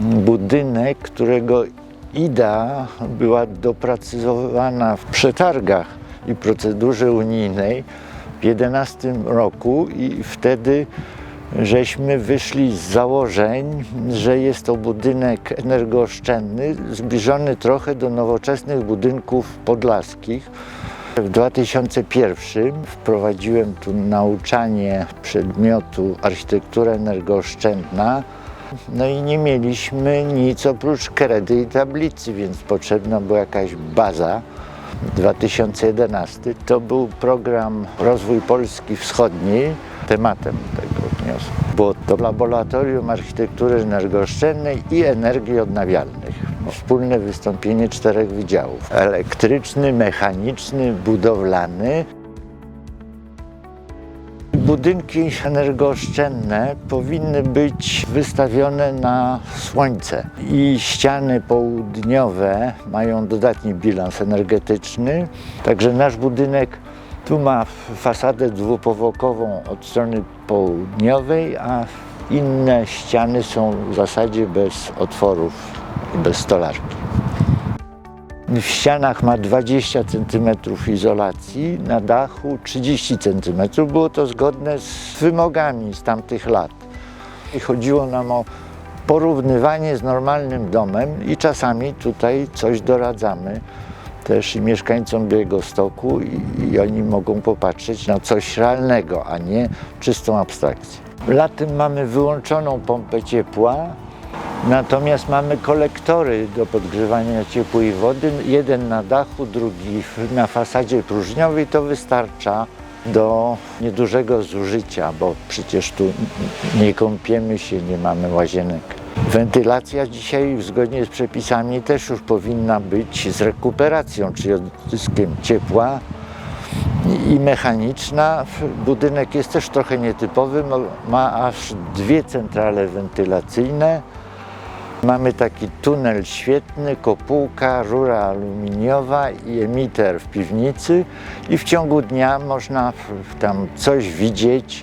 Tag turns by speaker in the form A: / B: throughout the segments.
A: budynek, którego idea była doprecyzowana w przetargach i procedurze unijnej w 2011 roku i wtedy żeśmy wyszli z założeń, że jest to budynek energooszczędny, zbliżony trochę do nowoczesnych budynków podlaskich. W 2001 wprowadziłem tu nauczanie przedmiotu architektura energooszczędna. No i nie mieliśmy nic oprócz kredy i tablicy, więc potrzebna była jakaś baza. 2011 to był program Rozwój Polski Wschodniej. Tematem tego wniosku było to Laboratorium Architektury Energooszczędnej i Energii Odnawialnych. Wspólne wystąpienie czterech wydziałów. Elektryczny, mechaniczny, budowlany. Budynki energooszczędne powinny być wystawione na słońce i ściany południowe mają dodatni bilans energetyczny. Także nasz budynek tu ma fasadę dwupowłokową od strony południowej, a inne ściany są w zasadzie bez otworów i bez stolarki. W ścianach ma 20 cm izolacji, na dachu 30 cm. Było to zgodne z wymogami z tamtych lat. I chodziło nam o porównywanie z normalnym domem i czasami tutaj coś doradzamy też i mieszkańcom Białegostoku i, i oni mogą popatrzeć na coś realnego, a nie czystą abstrakcję. Latem mamy wyłączoną pompę ciepła, Natomiast mamy kolektory do podgrzewania ciepłej wody, jeden na dachu, drugi na fasadzie próżniowej. To wystarcza do niedużego zużycia, bo przecież tu nie kąpiemy się, nie mamy łazienek. Wentylacja dzisiaj zgodnie z przepisami też już powinna być z rekuperacją, czyli odzyskiem ciepła i mechaniczna. Budynek jest też trochę nietypowy, ma aż dwie centrale wentylacyjne. Mamy taki tunel świetny, kopułka, rura aluminiowa i emiter w piwnicy i w ciągu dnia można tam coś widzieć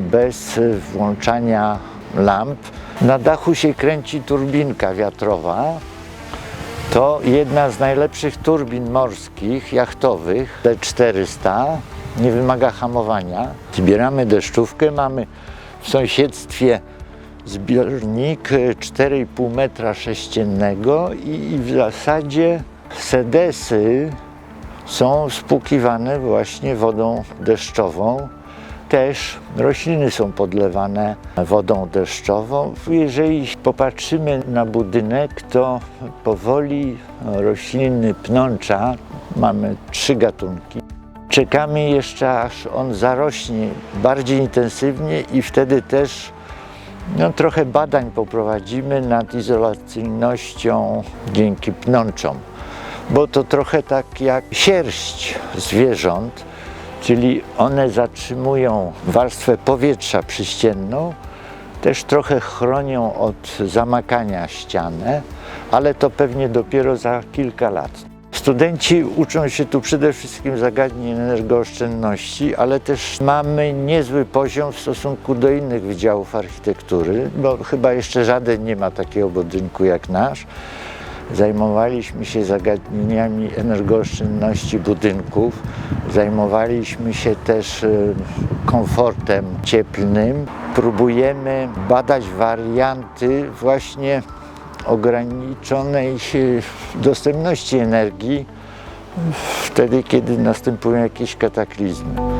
A: bez włączania lamp. Na dachu się kręci turbinka wiatrowa. To jedna z najlepszych turbin morskich, jachtowych, T400. Nie wymaga hamowania. Zbieramy deszczówkę, mamy w sąsiedztwie zbiornik 4,5 metra sześciennego i w zasadzie sedesy są spłukiwane właśnie wodą deszczową. Też rośliny są podlewane wodą deszczową. Jeżeli popatrzymy na budynek, to powoli rośliny pnącza, mamy trzy gatunki, czekamy jeszcze aż on zarośnie bardziej intensywnie i wtedy też no, trochę badań poprowadzimy nad izolacyjnością dzięki pnączom, bo to trochę tak jak sierść zwierząt, czyli one zatrzymują warstwę powietrza przyścienną, też trochę chronią od zamakania ścianę, ale to pewnie dopiero za kilka lat. Studenci uczą się tu przede wszystkim zagadnień energooszczędności, ale też mamy niezły poziom w stosunku do innych wydziałów architektury, bo chyba jeszcze żaden nie ma takiego budynku jak nasz. Zajmowaliśmy się zagadnieniami energooszczędności budynków, zajmowaliśmy się też komfortem cieplnym. Próbujemy badać warianty właśnie ograniczonej dostępności energii wtedy, kiedy następują jakieś kataklizmy.